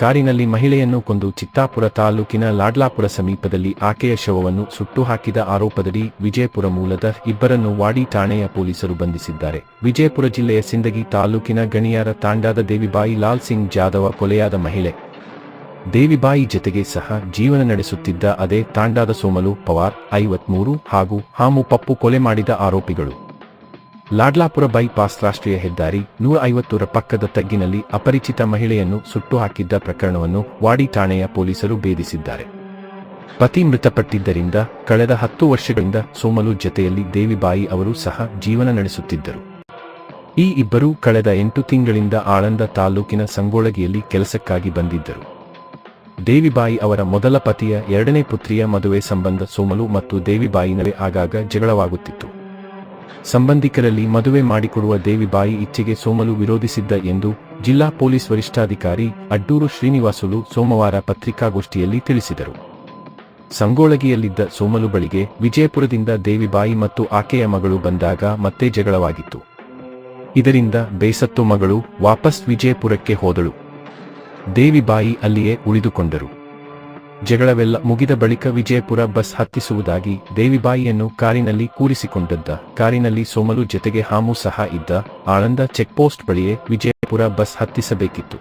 ಕಾರಿನಲ್ಲಿ ಮಹಿಳೆಯನ್ನು ಕೊಂದು ಚಿತ್ತಾಪುರ ತಾಲೂಕಿನ ಲಾಡ್ಲಾಪುರ ಸಮೀಪದಲ್ಲಿ ಆಕೆಯ ಶವವನ್ನು ಸುಟ್ಟು ಹಾಕಿದ ಆರೋಪದಡಿ ವಿಜಯಪುರ ಮೂಲದ ಇಬ್ಬರನ್ನು ವಾಡಿ ಠಾಣೆಯ ಪೊಲೀಸರು ಬಂಧಿಸಿದ್ದಾರೆ. ವಿಜಯಪುರ ಜಿಲ್ಲೆಯ ಸಿಂದಗಿ ತಾಲೂಕಿನ ಗಣಿಯಾರ ತಾಂಡಾದ ದೇವಿಬಾಯಿ ಲಾಲ್ ಸಿಂಗ್ ಜಾಧವ ಕೊಲೆಯಾದ ಮಹಿಳೆ. ದೇವಿಬಾಯಿ ಜತೆಗೆ ಸಹ ಜೀವನ ನಡೆಸುತ್ತಿದ್ದ ಅದೇ ತಾಂಡಾದ ಸೋಮಲು ಪವಾರ್ ಐವತ್ಮೂರು ಹಾಗೂ ಹಾಮು ಪಪ್ಪು ಕೊಲೆ ಮಾಡಿದ ಆರೋಪಿಗಳು. ಲಾಡ್ಲಾಪುರ ಬೈಪಾಸ್ ರಾಷ್ಟ್ರೀಯ ಹೆದ್ದಾರಿ ನೂರ ಐವತ್ತರ ಪಕ್ಕದ ತಗ್ಗಿನಲ್ಲಿ ಅಪರಿಚಿತ ಮಹಿಳೆಯನ್ನು ಸುಟ್ಟು ಹಾಕಿದ್ದ ಪ್ರಕರಣವನ್ನು ವಾಡಿ ಠಾಣೆಯ ಪೊಲೀಸರು ಭೇದಿಸಿದ್ದಾರೆ. ಪತಿ ಮೃತಪಟ್ಟಿದ್ದರಿಂದ ಕಳೆದ ಹತ್ತು ವರ್ಷಗಳಿಂದ ಸೋಮಲು ಜತೆಯಲ್ಲಿ ದೇವಿಬಾಯಿ ಅವರು ಸಹ ಜೀವನ ನಡೆಸುತ್ತಿದ್ದರು. ಈ ಇಬ್ಬರೂ ಕಳೆದ ಎಂಟು ತಿಂಗಳಿಂದ ಆಳಂದ ತಾಲೂಕಿನ ಸಂಗೋಳಗಿಯಲ್ಲಿ ಕೆಲಸಕ್ಕಾಗಿ ಬಂದಿದ್ದರು. ದೇವಿಬಾಯಿ ಅವರ ಮೊದಲ ಪತಿಯ ಎರಡನೇ ಪುತ್ರಿಯ ಮದುವೆ ಸಂಬಂಧ ಸೋಮಲು ಮತ್ತು ದೇವಿಬಾಯಿ ನಡುವೆ ಆಗಾಗ ಜಗಳವಾಗುತ್ತಿತ್ತು. ಸಂಬಂಧಿಕರಲ್ಲಿ ಮದುವೆ ಮಾಡಿಕೊಡುವ ದೇವಿಬಾಯಿ ಇಚ್ಛೆಗೆ ಸೋಮಲು ವಿರೋಧಿಸಿದ್ದ ಎಂದು ಜಿಲ್ಲಾ ಪೊಲೀಸ್ ವರಿಷ್ಠಾಧಿಕಾರಿ ಅಡ್ಡೂರು ಶ್ರೀನಿವಾಸುಲು ಸೋಮವಾರ ಪತ್ರಿಕಾಗೋಷ್ಠಿಯಲ್ಲಿ ತಿಳಿಸಿದರು. ಸಂಗೋಳಗಿಯಲ್ಲಿದ್ದ ಸೋಮಲು ಬಳಿಗೆ ವಿಜಯಪುರದಿಂದ ದೇವಿಬಾಯಿ ಮತ್ತು ಆಕೆಯ ಮಗಳು ಬಂದಾಗ ಮತ್ತೆ ಜಗಳವಾಗಿತ್ತು. ಇದರಿಂದ ಬೇಸತ್ತು ಮಗಳು ವಾಪಸ್ ವಿಜಯಪುರಕ್ಕೆ ಹೋದಳು. ದೇವಿಬಾಯಿ ಅಲ್ಲಿಯೇ ಉಳಿದುಕೊಂಡರು. ಜಗಳವೆಲ್ಲ ಮುಗಿದ ಬಳಿಕ ವಿಜಯಪುರ ಬಸ್ ಹತ್ತಿಸುವುದಾಗಿ ದೇವಿಬಾಯಿಯನ್ನು ಕಾರಿನಲ್ಲಿ ಕೂರಿಸಿಕೊಂಡಿದ್ದ. ಕಾರಿನಲ್ಲಿ ಸೋಮಲು ಜತೆಗೆ ಹಾಮು ಸಹ ಇದ್ದ. ಆಳಂದ ಚೆಕ್ಪೋಸ್ಟ್ ಬಳಿಯೇ ವಿಜಯಪುರ ಬಸ್ ಹತ್ತಿಸಬೇಕಿತ್ತು.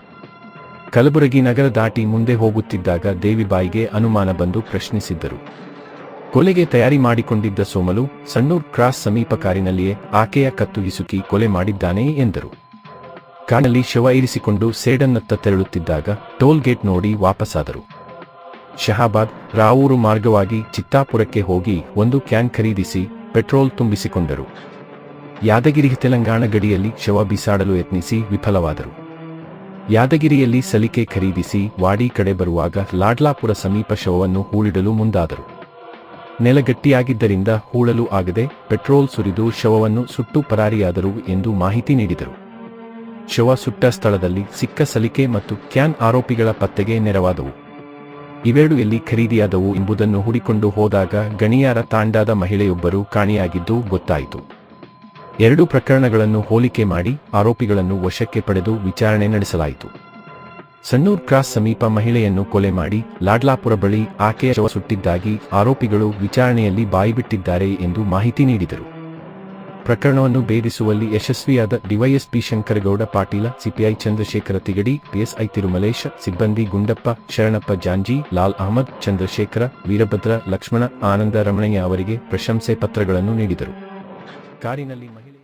ಕಲಬುರಗಿ ನಗರ ದಾಟಿ ಮುಂದೆ ಹೋಗುತ್ತಿದ್ದಾಗ ದೇವಿಬಾಯಿಗೆ ಅನುಮಾನ ಬಂದು ಪ್ರಶ್ನಿಸಿದ್ದರು. ಕೊಲೆಗೆ ತಯಾರಿ ಮಾಡಿಕೊಂಡಿದ್ದ ಸೋಮಲು ಸಣ್ಣೂರ್ ಕ್ರಾಸ್ ಸಮೀಪ ಕಾರಿನಲ್ಲಿಯೇ ಆಕೆಯ ಕತ್ತು ಹಿಸುಕಿ ಕೊಲೆ ಮಾಡಿದ್ದಾನೆ ಎಂದರು. ಕಾರಿನಲ್ಲಿ ಶವ ಇರಿಸಿಕೊಂಡು ಸೇಡನ್ನತ್ತ ತೆರಳುತ್ತಿದ್ದಾಗ ಟೋಲ್ ಗೇಟ್ ನೋಡಿ ವಾಪಸ್ಸಾದರು ಶಹಾಬಾದ್ ರಾವೂರು ಮಾರ್ಗವಾಗಿ ಚಿತ್ತಾಪುರಕ್ಕೆ ಹೋಗಿ ಒಂದು ಕ್ಯಾನ್ ಖರೀದಿಸಿ ಪೆಟ್ರೋಲ್ ತುಂಬಿಸಿಕೊಂಡರು. ಯಾದಗಿರಿ ತೆಲಂಗಾಣ ಗಡಿಯಲ್ಲಿ ಶವ ಬಿಸಾಡಲು ಯತ್ನಿಸಿ ವಿಫಲವಾದರು. ಯಾದಗಿರಿಯಲ್ಲಿ ಸಲಿಕೆ ಖರೀದಿಸಿ ವಾಡಿ ಕಡೆ ಬರುವಾಗ ಲಾಡ್ಲಾಪುರ ಸಮೀಪ ಶವವನ್ನು ಹೂಳಿಡಲು ಮುಂದಾದರು. ನೆಲಗಟ್ಟಿಯಾಗಿದ್ದರಿಂದ ಹೂಳಲು ಆಗದೆ ಪೆಟ್ರೋಲ್ ಸುರಿದು ಶವವನ್ನು ಸುಟ್ಟು ಪರಾರಿಯಾದರು ಎಂದು ಮಾಹಿತಿ ನೀಡಿದರು. ಶವ ಸುಟ್ಟ ಸ್ಥಳದಲ್ಲಿ ಸಿಕ್ಕ ಸಲಿಕೆ ಮತ್ತು ಕ್ಯಾನ್ ಆರೋಪಿಗಳ ಪತ್ತೆಗೆ ನೆರವಾದವು. ಇವೆರಡು ಎಲ್ಲಿ ಖರೀದಿಯಾದವು ಎಂಬುದನ್ನು ಹುಡಿಕೊಂಡು ಹೋದಾಗ ಗಣಿಯಾರ ತಾಂಡಾದ ಮಹಿಳೆಯೊಬ್ಬರು ಕಾಣೆಯಾಗಿದ್ದು ಗೊತ್ತಾಯಿತು. ಎರಡು ಪ್ರಕರಣಗಳನ್ನು ಹೋಲಿಕೆ ಮಾಡಿ ಆರೋಪಿಗಳನ್ನು ವಶಕ್ಕೆ ಪಡೆದು ವಿಚಾರಣೆ ನಡೆಸಲಾಯಿತು. ಸಣ್ಣೂರ್ ಕ್ರಾಸ್ ಸಮೀಪ ಮಹಿಳೆಯನ್ನು ಕೊಲೆ ಮಾಡಿ ಲಾಡ್ಲಾಪುರ ಬಳಿ ಆಕೆಯ ಶವ ಸುಟ್ಟಿದ್ದಾಗಿ ಆರೋಪಿಗಳು ವಿಚಾರಣೆಯಲ್ಲಿ ಬಾಯಿಬಿಟ್ಟಿದ್ದಾರೆ ಎಂದು ಮಾಹಿತಿ ನೀಡಿದರು. ಪ್ರಕರಣವನ್ನು ಭೇದಿಸುವಲ್ಲಿ ಯಶಸ್ವಿಯಾದ DYSP Shankaragouda Patil CPI Chandrashekhar Tigadi PSI Tirumalesh, ಸಿಬ್ಬಂದಿ ಗುಂಡಪ್ಪ, ಶರಣಪ್ಪ ಜಾಂಜಿ, ಲಾಲ್ ಅಹಮದ್, ಚಂದ್ರಶೇಖರ, ವೀರಭದ್ರ, ಲಕ್ಷ್ಮಣ, ಆನಂದ ರಮಣಯ್ಯ ಅವರಿಗೆ ಪ್ರಶಂಸೆ ಪತ್ರಗಳನ್ನು ನೀಡಿದರು. ಕಾರಿನಲ್ಲಿ ಮಹಿಳೆ